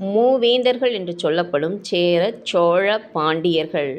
மூவேந்தர்கள் என்று சொல்லப்படும் சேர சோழ பாண்டியர்கள்.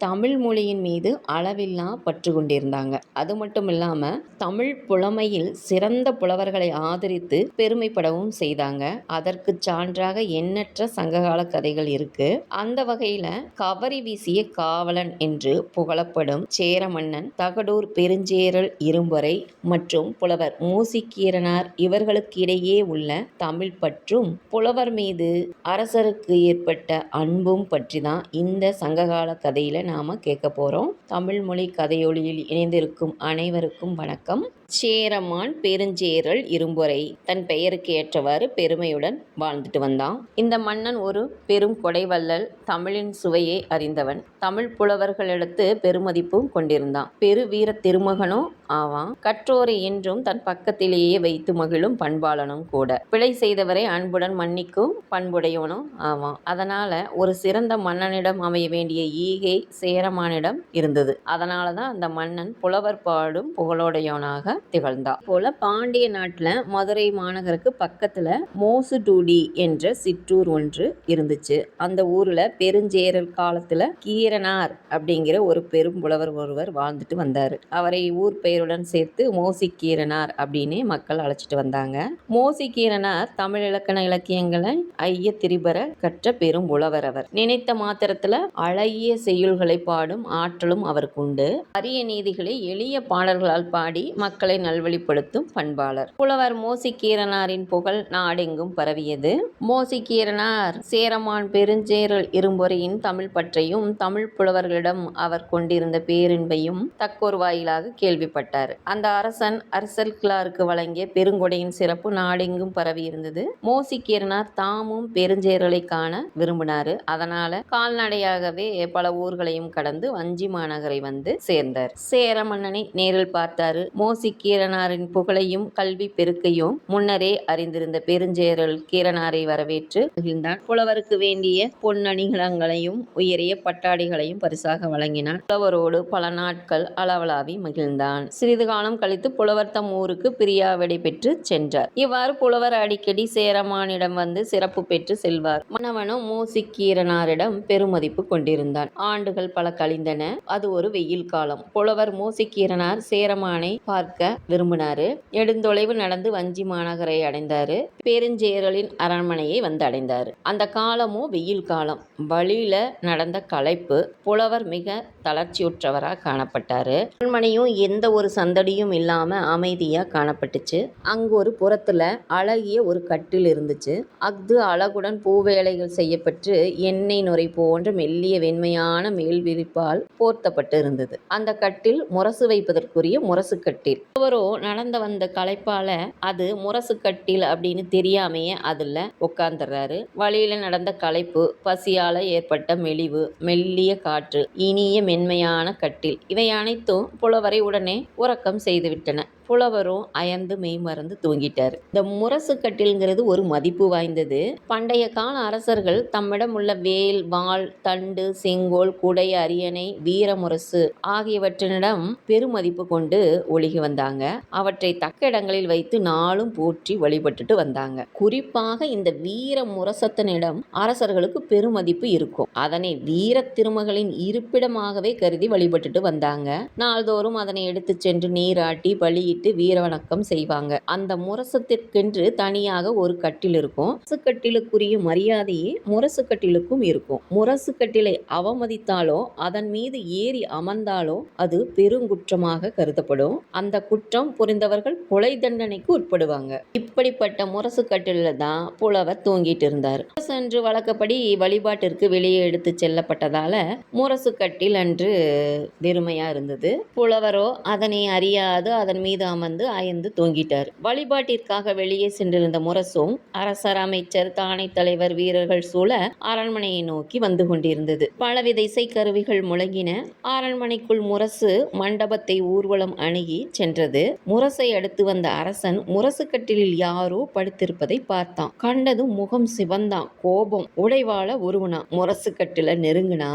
தமிழ் மொழியின் மீது அளவில்லா பற்று கொண்டிருந்தாங்க. அது மட்டும் இல்லாமல் தமிழ் புலமையில் சிறந்த புலவர்களை ஆதரித்து பெருமைப்படவும் செய்தாங்க. அதற்கு சான்றாக எண்ணற்ற சங்ககால கதைகள் இருக்கு. அந்த வகையில கவரி வீசிய காவலன் என்று புகழப்படும் சேர மன்னன் தகடூர் பெருஞ்சேரல் இரும்பறை மற்றும் புலவர் மூசிக்கீரனார் இவர்களுக்கிடையே உள்ள தமிழ் பற்றும் புலவர் மீது அரசருக்கு ஏற்பட்ட அன்பும் பற்றி தான் இந்த சங்ககால கதையில நாம கேட்க போறோம். தமிழ் மொழி கதையொலியில் இணைந்திருக்கும் அனைவருக்கும் வணக்கம். சேரமான் பெருஞ்சேரல் இரும்பொறை தன் பெயருக்கு ஏற்றவாறு பெருமையுடன் வாழ்ந்துட்டு வந்தான். இந்த மன்னன் ஒரு பெரும் கொடைவள்ளல் தமிழின் சுவையை அறிந்தவன். தமிழ் புலவர்களிடத்து பெருமதிப்பும் கொண்டிருந்தான். பெரு வீர திருமகனும் ஆவான். கற்றோரை என்றும் தன் பக்கத்திலேயே வைத்து மகிழும் பண்பாளனும் கூட. பிழை செய்தவரை அன்புடன் மன்னிக்கும் பண்புடையவனும் ஆவான். அதனால ஒரு சிறந்த மன்னனிடம் அமைய வேண்டிய ஈகை சேரமானிடம் இருந்தது. அதனால தான் அந்த மன்னன் புலவர் பாடும் புகழோடையவனாக திகழ்ந்தா. போல பாண்டிய நாட்டில் மதுரை மாநகருக்கு பக்கத்துல மோசுடூடி என்ற சிற்றூர் ஒன்று இருந்துச்சு. அந்த ஊர்ல பெருஞ்சேரல் காலத்துல கீரனார் அப்படிங்கிற ஒரு பெரும் புலவர் ஒருவர் வாழ்ந்துட்டு வந்தாரு. அவரை ஊர் பெயருடன் சேர்த்து மோசிக்கீரனார் அப்படின்னு மக்கள் அழைச்சிட்டு வந்தாங்க. மோசிக்கீரனார் தமிழ் இலக்கண இலக்கியங்களை ஐய திரிபர கற்ற பெரும் புலவர் அவர். நினைத்த மாத்திரத்துல அழகிய செய்யுள்களை பாடும் ஆற்றலும் அவருக்கு உண்டு. அரிய நீதிகளை எளிய பாடல்களால் பாடி மக்கள் நல்வழிப்படுத்தும் பண்பாளர். புலவர் மோசிக்கீரனாரின் புகழ் நாடெங்கும் பரவியது. மோசிக்கீரனார் சேரமான் பெருஞ்சேரல் இரும்பொறையின் தமிழ் பற்றையும் தமிழ் புலவர்களிடம் அவர் கொண்டிருந்த பேரின்பையும் தக்கோர் வாயிலாக கேள்விப்பட்டார். அந்த அரசன் அரசல் கிளாருக்கு வழங்கிய பெருங்கொடையின் சிறப்பு நாடெங்கும் பரவியிருந்தது. மோசிக்கீரனார் தாமும் பெருஞ்சேரலை காண விரும்பினார். அதனால கால்நடையாகவே பல ஊர்களையும் கடந்து வஞ்சி மாநகரை வந்து சேர்ந்தார். சேர மன்னனை நேரில் பார்த்தாரு. கீரனாரின் புகழையும் கல்வி பெருக்கையும் முன்னரே அறிந்திருந்த பெருஞ்சேரல் கீரனாரை வரவேற்று மகிழ்ந்தான் புலவருக்கு வேண்டிய பொன்னணிகளங்களையும் உயரிய பட்டாடிகளையும் பரிசாக வழங்கினான் புலவரோடு பல நாட்கள் அளவலாவி மகிழ்ந்தான். சிறிது காலம் கழித்து புலவர் தம் ஊருக்கு பிரியாவிடை பெற்று சென்றார். இவ்வாறு புலவர் அடிக்கடி சேரமானிடம் வந்து சிறப்பு பெற்று செல்வார். மணவனும் மூசிக்கீரனாரிடம் பெருமதிப்பு கொண்டிருந்தான். ஆண்டுகள் பல கழிந்தன. அது ஒரு வெயில் காலம். புலவர் மூசிக்கீரனார் சேரமானை பார்க்க விரும்பினார். நெடுந்தொலைவு நடந்து வஞ்சி மாநகரை அடைந்தாரு. பெருஞ்சேரலின் அரண்மனையை வந்து அடைந்தாரு. அந்த காலமும் வெயில் காலம். வழியில நடந்த களைப்பு புலவர் மிக தளர்ச்சியுற்றவராக காணப்பட்டாரு. அரண்மனையும் எந்த ஒரு சந்தடியும் இல்லாமல் அமைதியாக காணப்பட்டுச்சு. அங்கு ஒரு புறத்துல அழகிய ஒரு கட்டில் இருந்துச்சு. அஃது அழகுடன் பூவேலைகள் செய்யப்பட்டு எண்ணெய் நுரை போன்ற மெல்லிய வெண்மையான மேல் விரிப்பால் போர்த்தப்பட்டு இருந்தது. அந்த கட்டில் முரசு வைப்பதற்குரிய முரசு கட்டில். ஒருவரோ நடந்த வந்த களைப்பால அது முரசு கட்டில் அப்படின்னு தெரியாமையே அதுல உட்கார்ந்துடுறாரு வழியில நடந்த களைப்பு பசியால ஏற்பட்ட மெலிவு மெல்லிய காற்று இனிய மென்மையான கட்டில் இவை அனைத்தும் புலவரை உடனே உறக்கம் செய்துவிட்டன புலவரும் அயர்ந்து மெய்மறந்து தூங்கிட்டார். இந்த முரசு கட்டில்ங்கிறது ஒரு மதிப்பு வாய்ந்தது. பண்டைய கால அரசர்கள் தம்மிடம் உள்ள வேல் வாள் தண்டு செங்கோல் குடை அரியணை வீரமுரசு ஆகியவற்றினிடம் பெருமதிப்பு கொண்டு ஒழுகி வந்தாங்க. அவற்றை தக்க இடங்களில் வைத்து நாளும் போற்றி வழிபட்டுட்டு வந்தாங்க. குறிப்பாக இந்த வீர முரசத்தனிடம் அரசர்களுக்கு பெருமதிப்பு இருக்கும். அதனை வீர திருமகளின் இருப்பிடமாகவே கருதி வழிபட்டுட்டு வந்தாங்க. நாள்தோறும் அதனை எடுத்து சென்று நீராட்டி பலியிட்டு வீர வணக்கம் செய்வாங்க. அந்த முரசத்திற்கென்று தனியாக ஒரு கட்டில் இருக்கும். முரசு கட்டிலுக்குரிய மரியாதையே முரசு கட்டிலுக்கும் இருக்கும். முரசு கட்டிலை அவமதித்தாலோ அதன் மீது ஏறி அமர்ந்தாலோ அது பெருங்குற்றமாக கருதப்படும். அந்த குற்றம் புரிந்தவர்கள் கொலை தண்டனைக்கு உட்படுவாங்க. இப்படிப்பட்ட முரசுக்கட்டில தான் புலவர் தூங்கிட்டு இருந்தார். என்று வழக்கப்படி வழிபாட்டிற்கு வெளியே எடுத்து செல்லப்பட்டதால முரசு கட்டில் அன்று வெறுமையா இருந்தது. புலவரோ அதனை அறியாது அதன் மீது அமர்ந்து அயந்து தூங்கிட்டார். வழிபாட்டிற்காக வெளியே சென்றிருந்த முரசும் அரசர் அமைச்சர் தானை தலைவர் வீரர்கள் சூழ அரண்மனையை நோக்கி வந்து கொண்டிருந்தது. பலவித இசைக்கருவிகள் முழங்கின. அரண்மனைக்குள் முரசு மண்டபத்தை ஊர்வலம் அணுகி சென்றது. முரசை அடுத்து வந்த அரசன் முரசு கட்டிலில் யாரோ படுத்திருப்பதை பார்த்தான். கண்டதும் முகம் சிவந்தான். கோபம் உடைவாள உருவனான் முரசு கட்டில நெருங்கினா.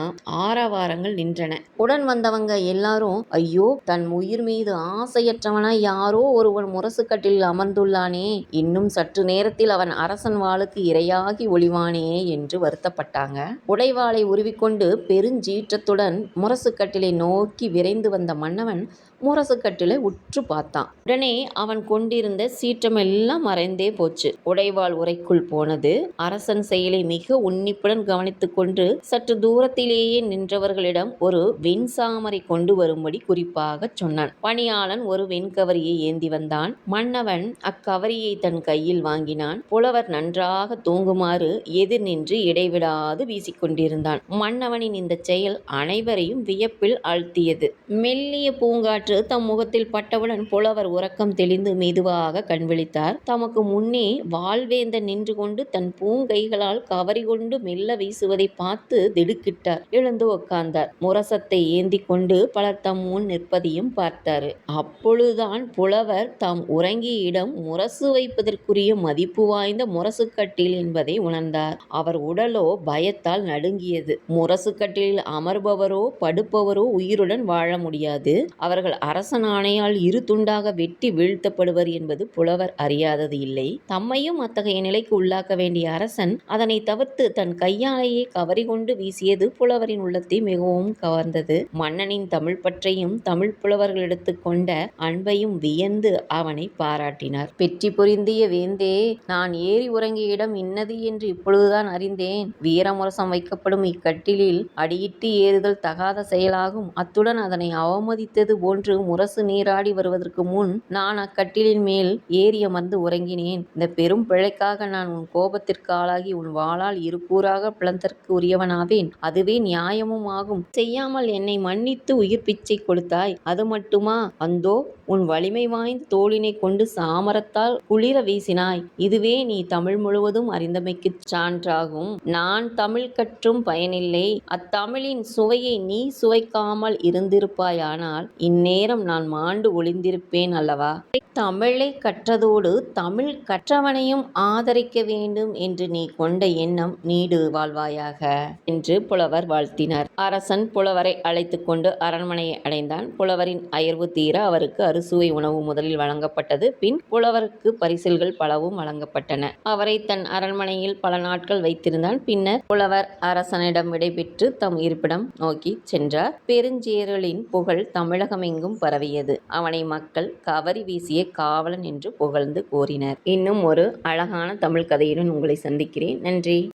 ஆரவாரங்கள் நின்றன. உடன் வந்தவங்க எல்லாரும் ஐயோ தன் உயிர் மீது ஆசையற்றவனாய் யாரோ ஒருவன் முரசுக்கட்டில் அமர்ந்துள்ளானே இன்னும் சற்று நேரத்தில் அவன் அரசன் வாளுக்கு இரையாகி ஒளிவானே என்று வருத்தப்பட்டாங்க. உடைவாளை உருவிக்கொண்டு பெருஞ்சீற்றத்துடன் முரசுக்கட்டிலை நோக்கி விரைந்து வந்த மன்னவன் முரசுக்கட்டிலை உற்று பார்த்தான். உடனே அவன் கொண்டிருந்த சீற்றமெல்லாம் மறைந்தே போச்சு. உடைவாள் உரைக்குள் போனது அரசன் செயலை மிக உன்னிப்புடன் கவனித்துக் கொண்டு சற்று தூரத்திலேயே நின்றவர்களிடம் ஒரு வெண்சாமரை கொண்டு வரும்படி குறிப்பாக சொன்னான். பணியாளன் ஒரு வெண்கவரியை ஏந்தி வந்தான். மன்னவன் அக்கவரியை தன் கையில் வாங்கினான். புலவர் நன்றாக தூங்குமாறு எதிர் நின்று இடைவிடாது வீசிக்கொண்டிருந்தான். மன்னவனின் இந்த செயல் அனைவரையும் வியப்பில் ஆழ்த்தியது. மெல்லிய பூங்காற்று தம் முகத்தில் பட்டவுடன் புலவர் உறக்கம் தெளிந்து மெதுவாக கண்விழித்தார் தமக்கு முன்னே வாழ்வேந்தன் நின்று கொண்டு தன் பூங்கைகளால் கவரி கொண்டு மெல்ல வீசுவதை பார்த்து திடுக்கிட்டார். எழுந்து உட்கார்ந்தார் முரசத்தை ஏந்தி கொண்டு பலர் தம் முன் நிற்பதையும் பார்த்தாரு. அப்பொழுதுதான் புலவர் தாம் உறங்கிய இடம் முரசு வைப்பதற்குரிய மதிப்பு வாய்ந்த முரசுக்கட்டில் என்பதை உணர்ந்தார். அவர் உடலோ பயத்தால் நடுங்கியது. முரசுக்கட்டிலில் அமர்பவரோ படுப்பவரோ உயிருடன் வாழ முடியாது. அவர்கள் அரசன் ஆணையால் இரு துண்டாக வெட்டி வீழ்த்தப்படுவர் என்பது புலவர் அறியாதது இல்லை. தம்மையும் அத்தகைய நிலைக்கு உள்ளாக்க வேண்டிய அரசன் அதனை தவிர்த்து தன் கையாலேயே கவரி கொண்டு வீசியது புலவரின் உள்ளத்தை மிகவும் கவர்ந்தது. மன்னனின் தமிழ் பற்றையும் தமிழ் புலவர்கள் கொண்ட அன்பையும் வியந்து அவனை பாராட்டினார். வெற்றி பொருந்திய வேந்தே நான் ஏறி உறங்கிய இடம் இன்னது என்று இப்பொழுதுதான் அறிந்தேன். வீரமுரசம் வைக்கப்படும் இக்கட்டிலில் அடியிட்டு ஏறுதல் தகாத செயலாகும். அத்துடன் அதனை அவமதித்தது போன்று முரசு நீராடி வருவதற்கு முன் நான் அக்கட்டிலின் மேல் ஏறி அமர்ந்து உறங்கினேன். இந்த பெரும் பிழைக்காக நான் உன் கோபத்திற்கு ஆளாகி உன் வாளால் இருக்கூறாக பிளந்தற்கு உரியவனாவேன். அதுவே நியாயமும் ஆகும். செய்யாமல் என்னை மன்னித்து உயிர் பிச்சை கொடுத்தாய். அது மட்டுமா? அந்தோ உன் வலிமை வாய்ந்த தோளினை கொண்டு சாமரத்தால் குளிர வீசினாய். இதுவே நீ தமிழ் முழுவதும் அறிந்தமைக்குச் சான்றாகும். நான் தமிழ் கற்றும் பயனில்லை. அத்தமிழின் சுவையை நீ சுவைக்காமல் இருந்திருப்பாயானால் இந்நேரம் நான் மாண்டு ஒளிந்திருப்பேன் அல்லவா? தமிழை கற்றதோடு தமிழ் கற்றவனையும் ஆதரிக்க வேண்டும் என்று நீ கொண்ட எண்ணம் நீடு வாழ்வாயாக என்று புலவர் வாழ்த்தினார். அரசன் புலவரை அழைத்து கொண்டு அரண்மனையை அடைந்தான். புலவரின் அயர்வு தீர அவருக்கு அறுசுவை உணவு முதலில் வழங்கப்பட்டது. பின் புலவருக்கு பரிசில்கள் பலவும் வழங்கப்பட்டன. அவரை தன் அரண்மனையில் பல நாட்கள் வைத்திருந்தான். பின்னர் புலவர் அரசனிடம் விடைபெற்று தம் இருப்பிடம் நோக்கி சென்றார். பெருஞ்சேரலின் புகழ் தமிழகமெங்கும் பரவியது. அவனை மக்கள் கவரி வீசிய காவலன் என்று புகழ்ந்து கூறினர். இன்னும் ஒரு அழகான தமிழ் கதையுடன் உங்களை சந்திக்கிறேன். நன்றி.